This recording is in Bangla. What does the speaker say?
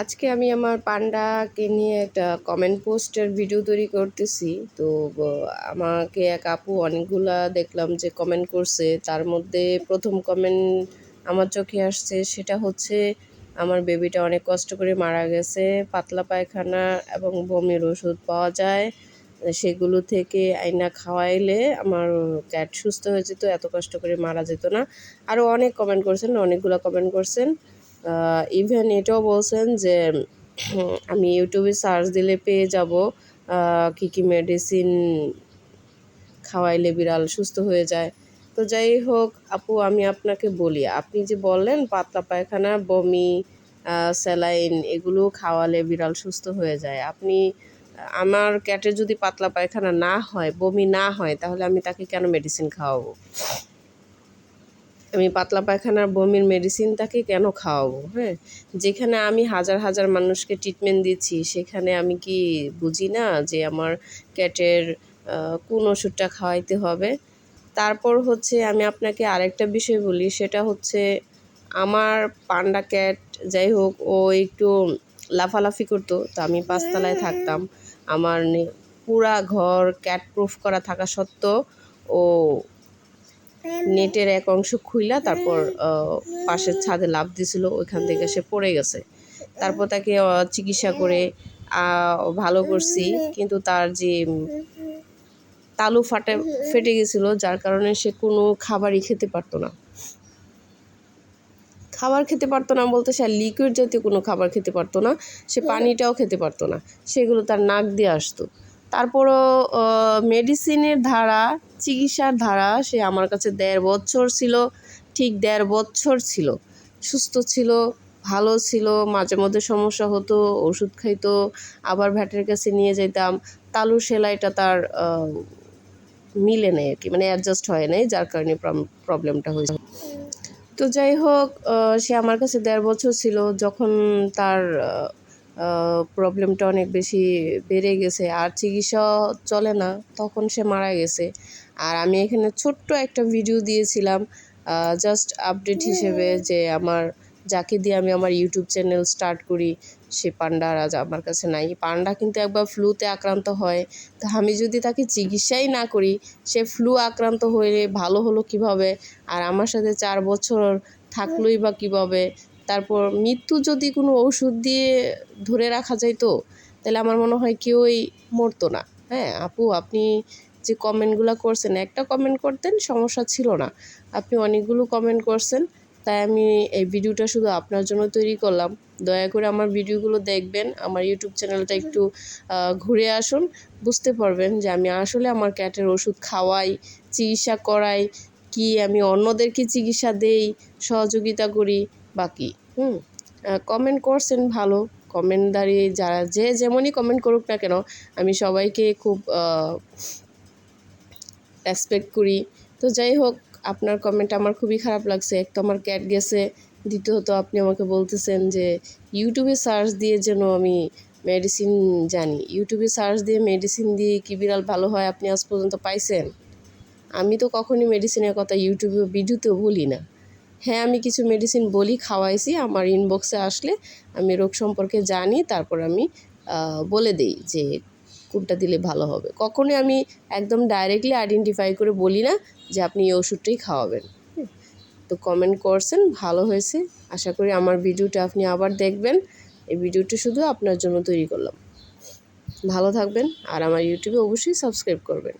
আজকে আমি আমার পান্ডাকে নিয়ে একটা কমেন্ট পোস্টের ভিডিও তৈরি করতেছি। তো আমাকে এক আপু অনেকগুলা দেখলাম যে কমেন্ট করছে। তার মধ্যে প্রথম কমেন্ট আমার চোখে আসছে, সেটা হচ্ছে আমার বেবিটা অনেক কষ্ট করে মারা গেছে। পাতলা পায়খানা এবং বমির ওষুধ পাওয়া যায়। সেগুলো থেকে আইনা খাওয়াইলে আমার ক্যাট সুস্থ হয়ে যেত, এত কষ্ট করে মারা যেত না। আরও অনেক কমেন্ট করছেন, অনেকগুলো কমেন্ট করছেন। ইভেন এটাও বলছেন যে, আমি ইউটিউবে সার্চ দিলে পেয়ে যাব কী কী মেডিসিন খাওয়াইলে বিড়াল সুস্থ হয়ে যায়। তো যাই হোক, আপু, আমি আপনাকে বলি, আপনি যে বললেন পাতলা পায়খানা, বমি স্যালাইন, এগুলো খাওয়ালে বিড়াল সুস্থ হয়ে যায়। আপনি, আমার ক্যাটে যদি পাতলা পায়খানা না হয়, বমি না হয়, তাহলে আমি তাকে কেন মেডিসিন খাওয়াবো? আমি পাতলা পায়খানার বমির মেডিসিন তাকে কেন খাওয়াবো হ্যাঁ? যেখানে আমি হাজার হাজার মানুষকে ট্রিটমেন্ট দিচ্ছি, সেখানে আমি কি বুঝি না যে আমার ক্যাটের কোন ওষুধটা খাওয়াইতে হবে? তারপর হচ্ছে আমি আপনাকে আরেকটা বিষয় বলি, সেটা হচ্ছে আমার পান্ডা ক্যাট যাই হোক, ও একটু লাফালাফি করতো, তো আমি পাঁচতলায় থাকতাম। আমার পুরা ঘর ক্যাট প্রুফ করা থাকা সত্ত্বেও ও নেটের এক অংশ খুইলা তারপর পাশের ছাদে লাফ দিছিল ওইখান থেকে সে পড়ে গেছে। তারপর তাকে চিকিৎসা করে ভালো করছি কিন্তু তার যে তালু ফাটে ফেটে গেছিল যার কারণে সে কোনো খাবারই খেতে পারতো না। খাবার খেতে পারতো না বলতে সে লিকুইড জাতীয় কোনো খাবার খেতে পারতো না সে পানিটাও খেতে পারতো না। সেগুলো তার নাক দিয়ে আসতো। তারপরও মেডিসিনের ধারা চিকিৎসার ধারা সে আমার কাছে দেড় বছর ছিল, ঠিক দেড় বছর ছিল। সুস্থ ছিল, ভালো ছিল, মাঝে মধ্যে সমস্যা হতো, ওষুধ খাইতো, আবার ভ্যাটের কাছে নিয়ে যেতাম তালু সেলাইটা তার মিলে নেই আর কি মানে অ্যাডজাস্ট হয় নাই, যার কারণে প্রবলেমটা হয়েছে। তো যাই হোক সে আমার কাছে দেড় বছর ছিল, যখন তার প্রবলেমটা অনেক বেশি বেড়ে গেছে, আর চিকিৎসা চলে না, তখন সে মারা গেছে। আর আমি এখানে ছোট্ট একটা ভিডিও দিয়েছিলাম জাস্ট আপডেট হিসেবে যে আমার যাকে দিয়ে আমি আমার ইউটিউব চ্যানেল স্টার্ট করি সে পান্ডা আর আজ আমার কাছে নাই। পান্ডা কিন্তু একবার ফ্লুতে আক্রান্ত হয়। তো আমি যদি তাকে চিকিৎসাই না করি সে ফ্লু আক্রান্ত হয়ে ভালো হলো কীভাবে? আর আমার সাথে চার বছর থাকলোই বা কীভাবে? তারপর মৃত্যু যদি কোনো ওষুধ দিয়ে ধরে রাখা যায় তো তাহলে আমার মনে হয় কেউই মরতো না। হ্যাঁ আপু আপনি যে কমেন্টগুলো করছেন, একটা কমেন্ট করতেন, সমস্যা ছিল না। আপনি অনেকগুলো কমেন্ট করছেন, তাই আমি এই ভিডিওটা শুধু আপনার জন্য তৈরি করলাম। দয়া করে আমার ভিডিওগুলো দেখবেন, আমার ইউটিউব চ্যানেলটা একটু ঘুরে আসুন। বুঝতে পারবেন যে আমি আসলে আমার ক্যাটের ওষুধ খাওয়াই, চিকিৎসা করাই, কি আমি অন্যদেরকে চিকিৎসা দেই, সহযোগিতা করি বাকি হুম? কমেন্ট করছেন ভালো। কমেন্ট দাঁড়িয়ে যারা যে যেমনই কমেন্ট করুক না কেন, আমি সবাইকে খুব রেসপেক্ট করি। তো যাই হোক, আপনার কমেন্ট আমার খুবই খারাপ লাগছে। এক তো আমার ক্যাট গেছে, দ্বিতীয়ত আপনি আমাকে বলতেছেন যে ইউটিউবে সার্চ দিয়ে যেন আমি মেডিসিন জানি। ইউটিউবে সার্চ দিয়ে মেডিসিন দিয়ে কি বিড়াল ভালো হয় আপনি আজ পর্যন্ত পাইছেন? আমি তো কখনই মেডিসিনের কথা ইউটিউবে ভিডিওতেও বলি না। হ্যাঁ আমি কিছু মেডিসিন বলি, খাওয়াইছি, আমার ইনবক্সে আসলে আমি রোগ সম্পর্কে জানি, তারপর আমি বলে দিই যে কোনটা দিলে ভালো হবে। কখনোই আমি একদম ডাইরেক্টলি আইডেন্টিফাই করে বলি না যে আপনি এই ওষুধটাই খাওয়াবেন। তো কমেন্ট করছেন, ভালো হয়েছে। আশা করি আমার ভিডিওটা আপনি আবার দেখবেন। এই ভিডিওটা শুধু আপনার জন্য তৈরি করলাম। ভালো থাকবেন আর আমার ইউটিউবে অবশ্যই সাবস্ক্রাইব করবেন।